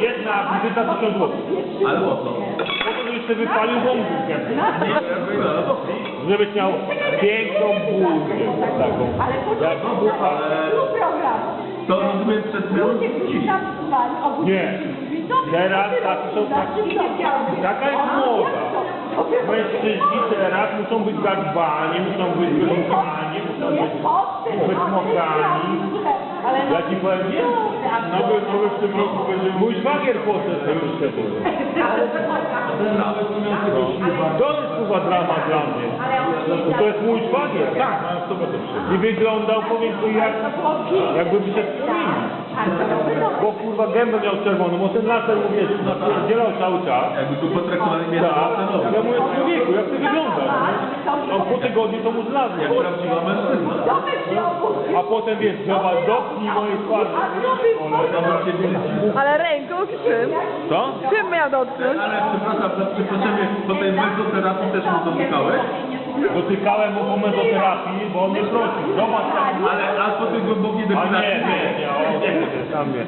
jedna wizyta 1000 zł. Ale po co? Po to, żebyś sobie wypalił gębę. Żebyś miał piękną buzię taką. Ale Jak bucha. tu program. To rozumiem przed Ludzie, obudzi Nie. Teraz tak są tak, taka jest moda. Mężczyźni teraz muszą być zadbani, muszą być wyruchani, muszą być wysmokani. Ja ci powiem, nie? Nowy, nowy w tym roku będzie mój szwagier poszedł z tego szczepu. To jest chyba drama dla mnie. No to jest mój szwagier, tak. I wyglądał, powiem ci, jak, jakby wyszedł z kamieni. Bo kurwa gębę miał czerwoną, bo ten laser mówię, napierdzielał cały czas. Jakby tu potraktowali mnie Tak, za ja mówię, człowieku, jak ty wyglądasz? A po tygodniu to mu zlazło. Jak prawdziwa mężczyzna. A potem wiesz, zobacz, dotknij mojej twarzy. Cię widzi. Ale ręką czym? Co? Czym miał dotknąć? Ale przepraszam, po tej mezoterapii też mu dotykałeś? Dotykałem mu po mezoterapii, bo on mnie prosił. Zobacz. Ale a po tej głębokiej A depilacji? nie, nie, nie, o, nie, nie, tam nie.